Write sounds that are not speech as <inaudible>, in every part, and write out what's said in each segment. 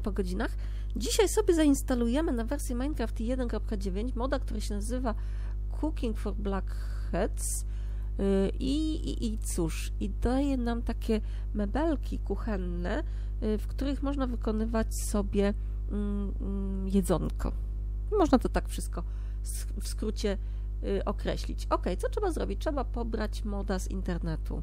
Ania po godzinach. Dzisiaj sobie zainstalujemy na wersji Minecraft 1.9 moda, który się nazywa Cooking for Blackheads. Y, I, i, I cóż, i daje nam takie mebelki kuchenne, y, w których można wykonywać sobie mm, mm, jedzonko. Można to tak wszystko w skrócie y, określić. Ok, co trzeba zrobić? Trzeba pobrać moda z internetu.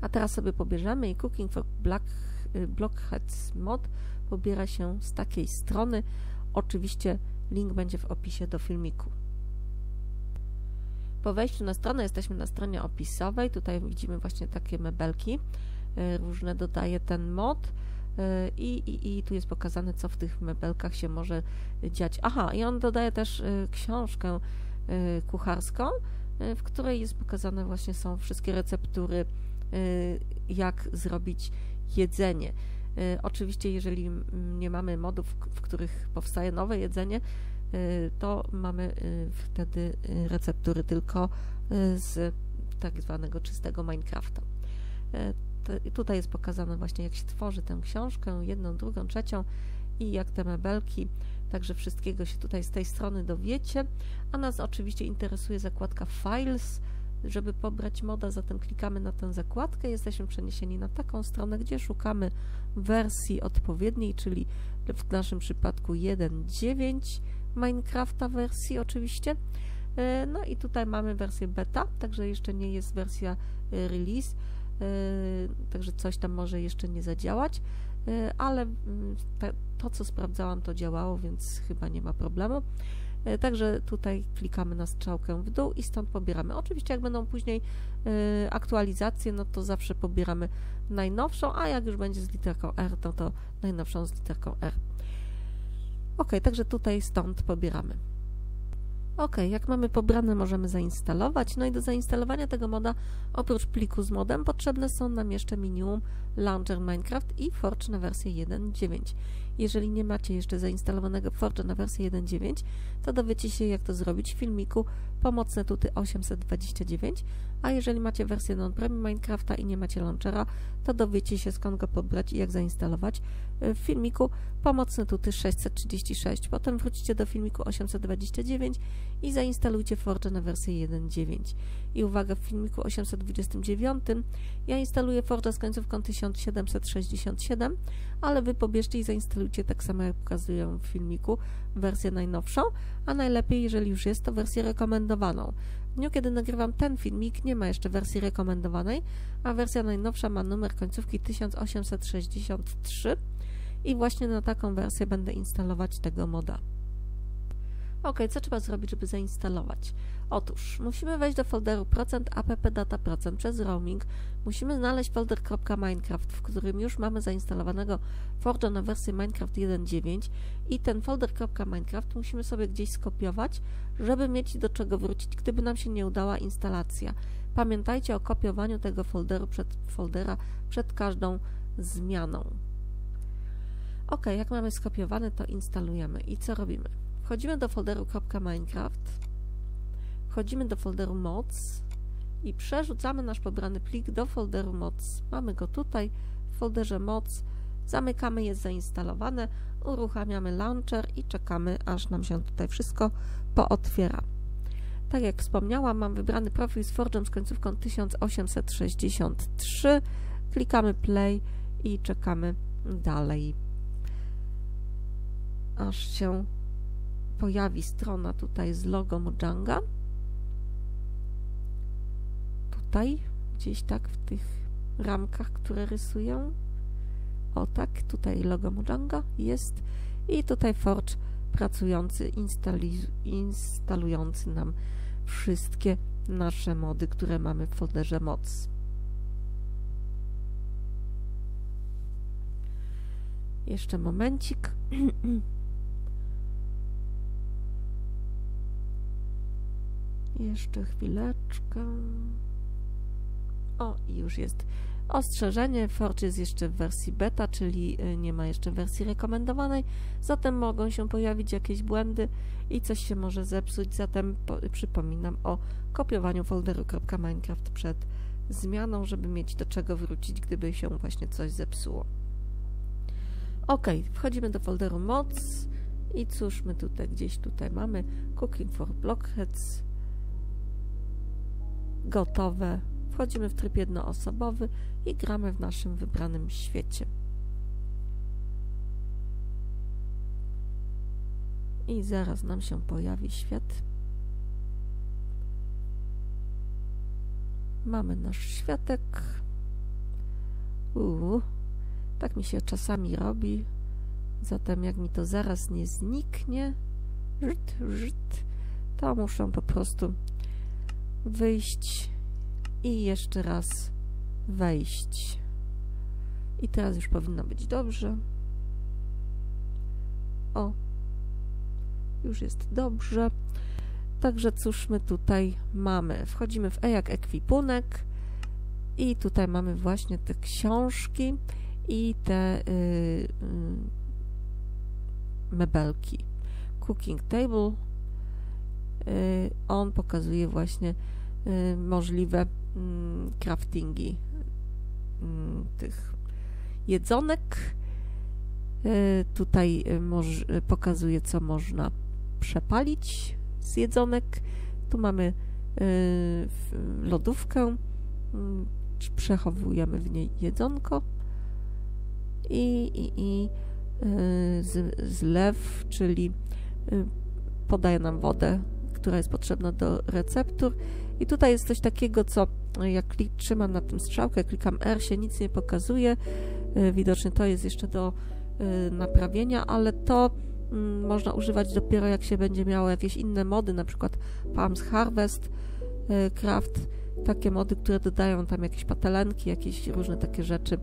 A teraz sobie pobierzemy i Cooking for Black, y, Blockheads Mod pobiera się z takiej strony. Oczywiście link będzie w opisie do filmiku. Po wejściu na stronę jesteśmy na stronie opisowej. Tutaj widzimy właśnie takie mebelki. Y, różne dodaje ten mod. Y, I, i, I tu jest pokazane, co w tych mebelkach się może dziać. Aha, i on dodaje też książkę kucharską, w której jest pokazane właśnie są wszystkie receptury jak zrobić jedzenie. Y, oczywiście, jeżeli nie mamy modów, w których powstaje nowe jedzenie, y, to mamy wtedy receptury tylko z tak zwanego czystego Minecrafta. Tutaj jest pokazane właśnie, jak się tworzy tę książkę, jedną, drugą, trzecią i jak te mebelki, także wszystkiego się tutaj z tej strony dowiecie, a nas oczywiście interesuje zakładka Files, żeby pobrać moda, zatem klikamy na tę zakładkę, jesteśmy przeniesieni na taką stronę, gdzie szukamy wersji odpowiedniej, czyli w naszym przypadku 1.9 Minecrafta wersji oczywiście. E, no i tutaj mamy wersję beta, także jeszcze nie jest wersja e, release, e, także coś tam może jeszcze nie zadziałać, ale mm, to co sprawdzałam to działało, więc chyba nie ma problemu. E, także tutaj klikamy na strzałkę w dół i stąd pobieramy. Oczywiście jak będą później e, aktualizacje, no to zawsze pobieramy najnowszą, a jak już będzie z literką R, to to najnowszą z literką R. Ok, także tutaj stąd pobieramy. Ok, jak mamy pobrane, możemy zainstalować. No i do zainstalowania tego moda, oprócz pliku z modem, potrzebne są nam jeszcze minimum Launcher Minecraft i Forge na wersję 1.9. Jeżeli nie macie jeszcze zainstalowanego Forge na wersję 1.9, to dowiecie się jak to zrobić w filmiku. Pomocne Tuty 829, a jeżeli macie wersję non-premium Minecrafta i nie macie launchera, to dowiecie się skąd go pobrać i jak zainstalować w filmiku Pomocne Tuty 636. Potem wrócicie do filmiku 829 i zainstalujcie Forge na wersję 1.9. I uwaga, w filmiku 829 ja instaluję Forge z końcówką 1767, ale Wy pobierzcie i zainstalujcie tak samo jak pokazuję w filmiku wersję najnowszą, a najlepiej, jeżeli już jest, to wersję rekomendowaną. Dniu, kiedy nagrywam ten filmik, nie ma jeszcze wersji rekomendowanej, a wersja najnowsza ma numer końcówki 1863 i właśnie na taką wersję będę instalować tego moda. Ok, co trzeba zrobić, żeby zainstalować? Otóż musimy wejść do folderu %appdata% przez roaming. Musimy znaleźć folder .minecraft, w którym już mamy zainstalowanego Forge'a na wersję Minecraft 1.9 i ten folder .minecraft musimy sobie gdzieś skopiować, żeby mieć do czego wrócić, gdyby nam się nie udała instalacja. Pamiętajcie o kopiowaniu tego folderu przed, foldera przed każdą zmianą. Ok, jak mamy skopiowany, to instalujemy. I co robimy? Wchodzimy do folderu .minecraft, wchodzimy do folderu mods i przerzucamy nasz pobrany plik do folderu mods. Mamy go tutaj w folderze mods, zamykamy, jest zainstalowane, uruchamiamy launcher i czekamy, aż nam się tutaj wszystko pootwiera. Tak jak wspomniałam, mam wybrany profil z Forge'em z końcówką 1863. Klikamy play i czekamy dalej. Aż się pojawi strona tutaj z logo Mojanga. Tutaj, gdzieś tak w tych ramkach, które rysuję. O tak, tutaj logo Mojanga jest i tutaj Forge pracujący, instalujący nam wszystkie nasze mody, które mamy w folderze mods. Jeszcze momencik. <clears throat> Jeszcze chwileczkę. O, i już jest ostrzeżenie. Forge jest jeszcze w wersji beta, czyli y, nie ma jeszcze wersji rekomendowanej, zatem mogą się pojawić jakieś błędy i coś się może zepsuć, zatem po, przypominam o kopiowaniu folderu .minecraft przed zmianą, żeby mieć do czego wrócić, gdyby się właśnie coś zepsuło. Ok, wchodzimy do folderu mods i cóż my tutaj gdzieś tutaj mamy Cooking for Blockheads gotowe. Wchodzimy w tryb jednoosobowy i gramy w naszym wybranym świecie. I zaraz nam się pojawi świat. Mamy nasz światek. Uuu, tak mi się czasami robi. Zatem jak mi to zaraz nie zniknie, żt, żt, to muszę po prostu wyjść i jeszcze raz wejść. I teraz już powinno być dobrze. O, już jest dobrze. Także cóż my tutaj mamy? Wchodzimy w E jak ekwipunek i tutaj mamy właśnie te książki i te y, y, mebelki. Cooking table. Y, on pokazuje właśnie y, możliwe mm, craftingi mm, tych jedzonek. Y, tutaj pokazuje, co można przepalić z jedzonek. Tu mamy lodówkę, mm, przechowujemy w niej jedzonko i, i, i zlew, czyli podaje nam wodę, która jest potrzebna do receptur. I tutaj jest coś takiego, co jak trzymam na tym strzałkę, klikam R, się nic nie pokazuje. Y, widocznie to jest jeszcze do y, naprawienia, ale to mm, można używać dopiero jak się będzie miało jakieś inne mody, na przykład Palms Harvest, y, Craft, takie mody, które dodają tam jakieś patelenki, jakieś różne takie rzeczy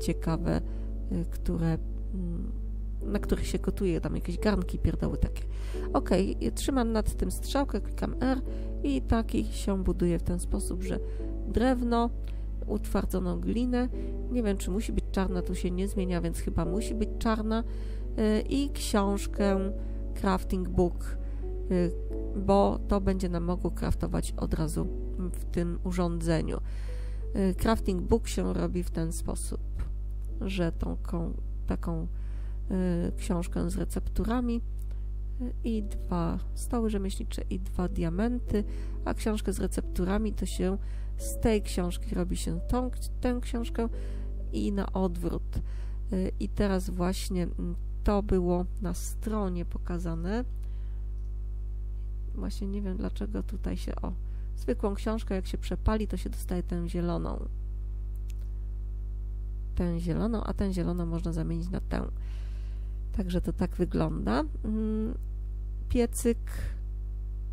ciekawe, które mm, na których się gotuje, tam jakieś garnki, pierdoły takie. Ok, trzymam nad tym strzałkę, klikam R i taki się buduje w ten sposób, że drewno, utwardzoną glinę, nie wiem czy musi być czarna, tu się nie zmienia, więc chyba musi być czarna y, i książkę Crafting Book, y, bo to będzie nam mogło craftować od razu w tym urządzeniu. Y, crafting Book się robi w ten sposób, że tą taką książkę z recepturami y, i dwa stoły rzemieślnicze i dwa diamenty, a książkę z recepturami to się z tej książki robi się tą, tę książkę i na odwrót. Y, I teraz właśnie mm, to było na stronie pokazane. Właśnie nie wiem dlaczego tutaj się o zwykłą książkę jak się przepali to się dostaje tę zieloną. Tę zieloną, a tę zieloną można zamienić na tę. Także to tak wygląda. Mm, piecyk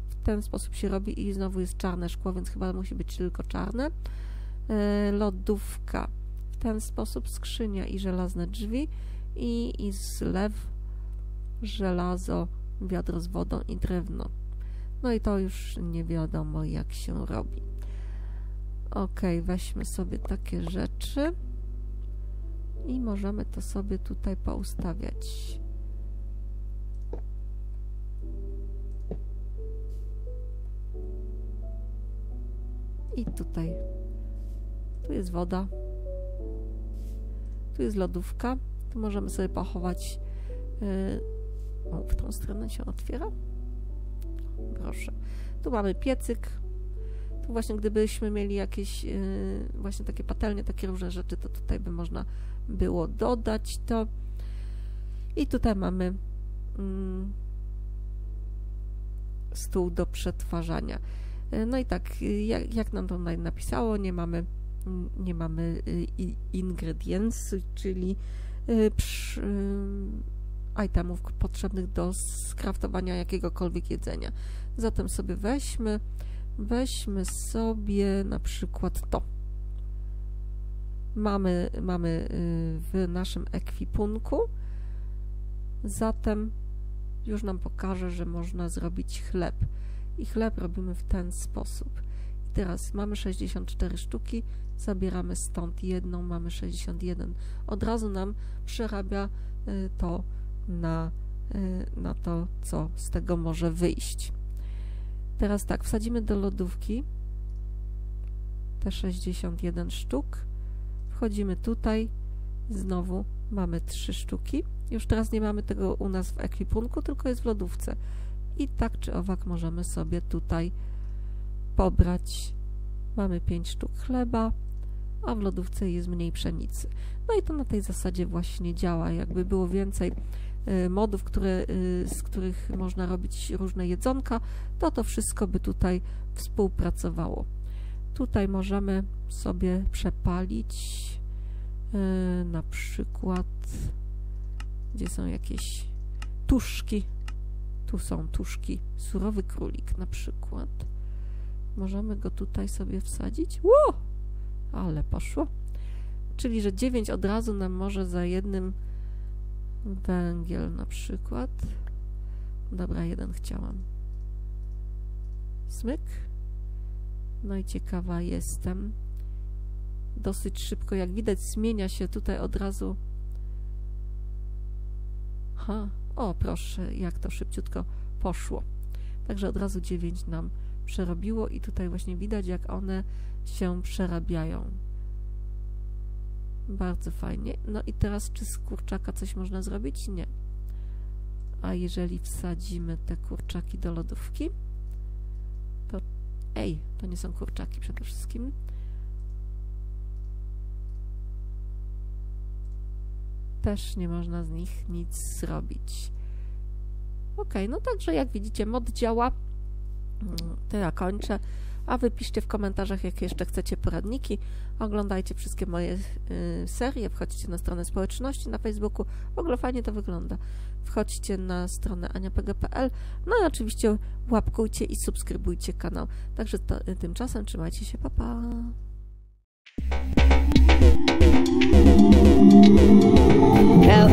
w ten sposób się robi i znowu jest czarne szkło, więc chyba musi być tylko czarne. E, lodówka w ten sposób, skrzynia i żelazne drzwi i, i zlew, żelazo, wiadro z wodą i drewno. No i to już nie wiadomo jak się robi. Ok, weźmy sobie takie rzeczy i możemy to sobie tutaj poustawiać. I tutaj. Tu jest woda, tu jest lodówka, tu możemy sobie pochować yy, o, w tą stronę się otwiera? Proszę. Tu mamy piecyk właśnie gdybyśmy mieli jakieś yy, właśnie takie patelnie, takie różne rzeczy, to tutaj by można było dodać to. I tutaj mamy mm, stół do przetwarzania. E, no i tak, jak, jak nam to napisało, nie mamy, mm, nie mamy y, ingredients, czyli y, y, itemów potrzebnych do skraftowania jakiegokolwiek jedzenia. Zatem sobie weźmy, weźmy sobie na przykład to. mamy, mamy y, w naszym ekwipunku. Zatem już nam pokaże, że można zrobić chleb. I chleb robimy w ten sposób. I teraz mamy 64 sztuki, zabieramy stąd jedną, mamy 61. Od razu nam przerabia y, to na, y, na to, co z tego może wyjść. Teraz tak, wsadzimy do lodówki te 61 sztuk. Wchodzimy tutaj, znowu mamy 3 sztuki. Już teraz nie mamy tego u nas w ekwipunku, tylko jest w lodówce. I tak czy owak możemy sobie tutaj pobrać. Mamy 5 sztuk chleba, a w lodówce jest mniej pszenicy. No i to na tej zasadzie właśnie działa. Jakby było więcej modów, które, y, z których można robić różne jedzonka, to to wszystko by tutaj współpracowało. Tutaj możemy sobie przepalić yy, na przykład, gdzie są jakieś tuszki. Tu są tuszki, surowy królik na przykład. Możemy go tutaj sobie wsadzić. Ło! Ale poszło. Czyli, że 9 od razu nam może za jednym węgiel na przykład. Dobra, jeden chciałam. Smyk. No i ciekawa jestem. Dosyć szybko, jak widać, zmienia się tutaj od razu. Ha, o proszę, jak to szybciutko poszło. Także od razu 9 nam przerobiło i tutaj właśnie widać, jak one się przerabiają. Bardzo fajnie. No i teraz, czy z kurczaka coś można zrobić? Nie. A jeżeli wsadzimy te kurczaki do lodówki, to Ej, to nie są kurczaki przede wszystkim. Też nie można z nich nic zrobić. Ok, no także jak widzicie, mod działa. Mm, to ja kończę. A wy piszcie w komentarzach, jakie jeszcze chcecie poradniki. Oglądajcie wszystkie moje y, serie, wchodźcie na stronę społeczności na Facebooku. W ogóle fajnie to wygląda. Wchodźcie na stronę aniapg.pl. No i oczywiście łapkujcie i subskrybujcie kanał. Także to, y, tymczasem trzymajcie się, papa. Pa.